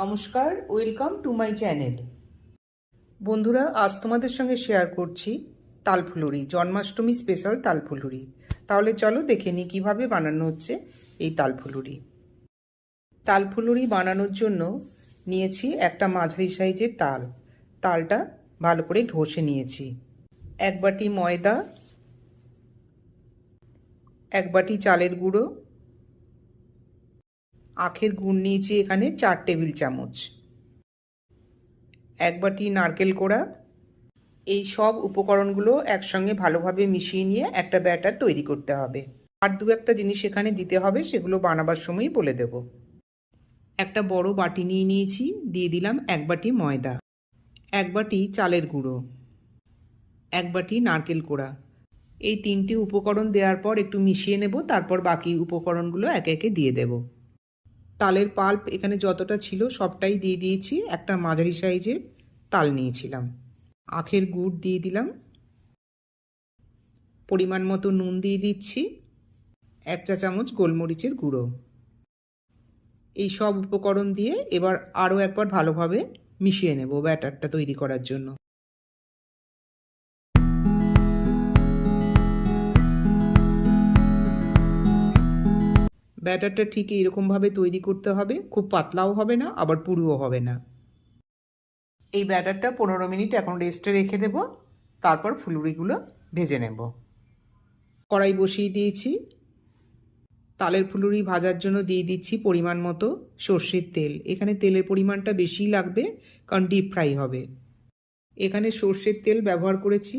নমস্কার welcome to my channel বন্ধুরা, আজ তোমাদের সঙ্গে শেয়ার করছি তালফুলুরি, জন্মাষ্টমী স্পেশাল তালফুলুরি। তাহলে চলো দেখে নিই কীভাবে বানানো হচ্ছে এই তালফুলুরি। তালফুলুরি বানানোর জন্য নিয়েছি একটা মাঝারি সাইজের তাল। তালটা ভালো করে ঘষে নিয়েছি। এক বাটি ময়দা, এক বাটি চালের গুঁড়ো আখের গুড় নিয়েছি এখানে চার টেবিল চামচ। এক বাটি নারকেল কোড়া। এই সব উপকরণগুলো একসঙ্গে ভালোভাবে মিশিয়ে নিয়ে একটা ব্যাটার তৈরি করতে হবে। আর দু একটা জিনিস এখানে দিতে হবে, সেগুলো বানাবার সময়ই বলে দেব। একটা বড় বাটি নিয়ে নিয়েছি, দিয়ে দিলাম এক বাটি ময়দা। এক বাটি চালের গুঁড়ো। এক বাটি নারকেল কোড়া। এই তিনটি উপকরণ দেওয়ার পর একটু মিশিয়ে নেব, তারপর বাকি উপকরণগুলো একে একে দিয়ে দেবো। তালের পাল্প এখানে যতটা ছিল সবটাই দিয়ে দিয়েছি। একটা মাঝারি সাইজের তাল নিয়েছিলাম। আখের গুড় দিয়ে দিলাম। পরিমাণ মতো নুন দিয়ে দিচ্ছি। এক চা চামচ গোলমরিচের গুঁড়ো। এই সব উপকরণ দিয়ে এবার আরও একবার ভালোভাবে মিশিয়ে নেব ব্যাটারটা তৈরি করার জন্য। ব্যাটারটা ঠিক এইরকমভাবে তৈরি করতে হবে, খুব পাতলাও হবে না, আবার পুরুও হবে না। এই ব্যাটারটা পনেরো মিনিট এখন রেস্টে রেখে দেব, তারপর ফুলুরিগুলো ভেজে নেব। কড়াই বসিয়ে দিয়েছি। তালের ফুলুরি ভাজার জন্য দিয়ে দিচ্ছি পরিমাণ মতো সর্ষের তেল। এখানে তেলের পরিমাণটা বেশিই লাগবে, কারণ ডিপ ফ্রাই হবে। এখানে সর্ষের তেল ব্যবহার করেছি।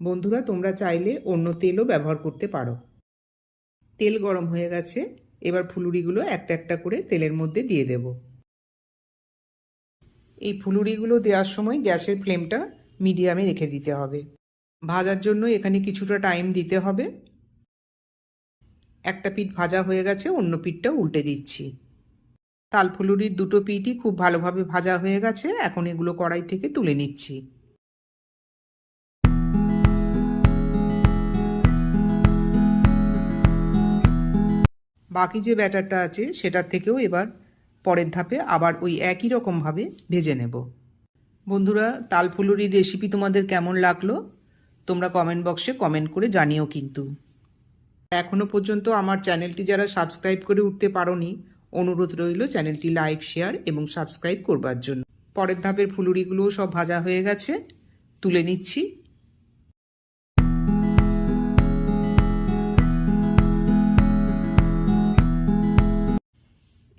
বন্ধুরা, তোমরা চাইলে অন্য তেলও ব্যবহার করতে পারো। তেল গরম হয়ে গেছে। এবার ফুলুরিগুলো একটা একটা করে তেলের মধ্যে দিয়ে দেব। এই ফুলুরিগুলো দেওয়ার সময় গ্যাসের ফ্লেমটা মিডিয়ামে রেখে দিতে হবে। ভাজার জন্য এখানে কিছুটা টাইম দিতে হবে। একটা পিঠ ভাজা হয়ে গেছে, অন্য পিঠটা উল্টে দিচ্ছি। তাল ফুলুরির দুটো পিঠই খুব ভালোভাবে ভাজা হয়ে গেছে, এখন এগুলো কড়াই থেকে তুলে নিচ্ছি। বাকি যে ব্যাটারটা আছে, সেটার থেকেও এবার পরের ধাপে আবার ওই একই রকমভাবে ভেজে নেব। বন্ধুরা, তালফুলুরির রেসিপি তোমাদের কেমন লাগল? তোমরা কমেন্ট বক্সে কমেন্ট করে জানিও কিন্তু। এখনও পর্যন্ত আমার চ্যানেলটি যারা সাবস্ক্রাইব করে উঠতে পারোনি, অনুরোধ রইল চ্যানেলটি লাইক শেয়ার এবং সাবস্ক্রাইব করবার জন্য। পরের ধাপের ফুলুরিগুলোও সব ভাজা হয়ে গেছে। তুলে নিচ্ছি।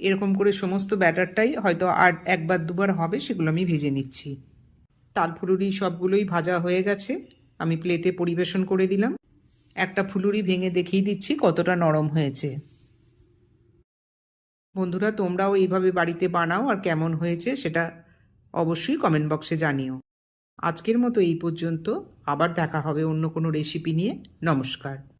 এরকম করে সমস্ত ব্যাটারটাই হয়তো আর একবার দুবার হবে, সেগুলো আমি ভেজে নিচ্ছি। তাল ফুলুরি সবগুলোই ভাজা হয়ে গেছে। আমি প্লেটে পরিবেশন করে দিলাম। একটা ফুলুরি ভেঙে দেখিয়ে দিচ্ছি কতটা নরম হয়েছে। বন্ধুরা, তোমরাও এইভাবে বাড়িতে বানাও আর কেমন হয়েছে সেটা অবশ্যই কমেন্ট বক্সে জানিও। আজকের মতো এই পর্যন্ত। আবার দেখা হবে অন্য কোনো রেসিপি নিয়ে। নমস্কার।